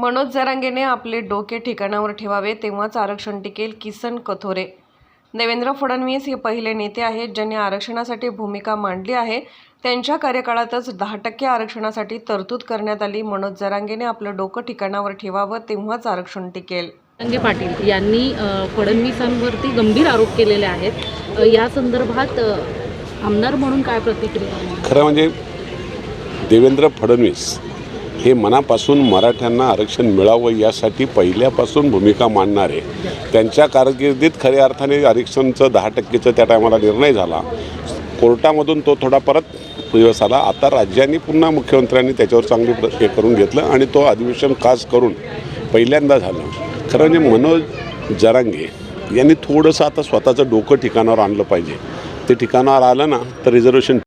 मनोज जरांगेने आपले डोके ठिकाणावर ठेवावे तेव्हाच आरक्षण टिकेल किसन कथोरे. देवेंद्र फडणवीस हे पहिले नेते आहेत ज्यांनी आरक्षणासाठी भूमिका मांडली आहे. त्यांच्या कार्यकाळातच दहा टक्के आरक्षणासाठी तरतूद करण्यात आली. मनोज जरांगेने आपलं डोकं ठिकाणावर ठेवावं तेव्हाच आरक्षण टिकेल. रंगे पाटील यांनी फडणवीसांवरती गंभीर आरोप केलेले आहेत. या संदर्भात आमदार म्हणून काय प्रतिक्रिया खरं म्हणजे देवेंद्र फडणवीस हे मनापासून मराठ्यांना आरक्षण मिळावं यासाठी पहिल्यापासून भूमिका मांडणारे. त्यांच्या कारकिर्दीत खऱ्या अर्थाने आरक्षणचं दहा टक्केचं त्या टायमाला निर्णय झाला. कोर्टामधून तो थोडा परत दिवस आला. आता राज्यांनी पुन्हा मुख्यमंत्र्यांनी त्याच्यावर चांगली हे करून घेतलं आणि तो अधिवेशन खास करून पहिल्यांदा झालं. खरं म्हणजे मनोज जरांगे यांनी थोडंसं आता स्वतःचं डोकं ठिकाणावर आणलं पाहिजे. ते ठिकाणावर आलं ना तर रिझर्वेशन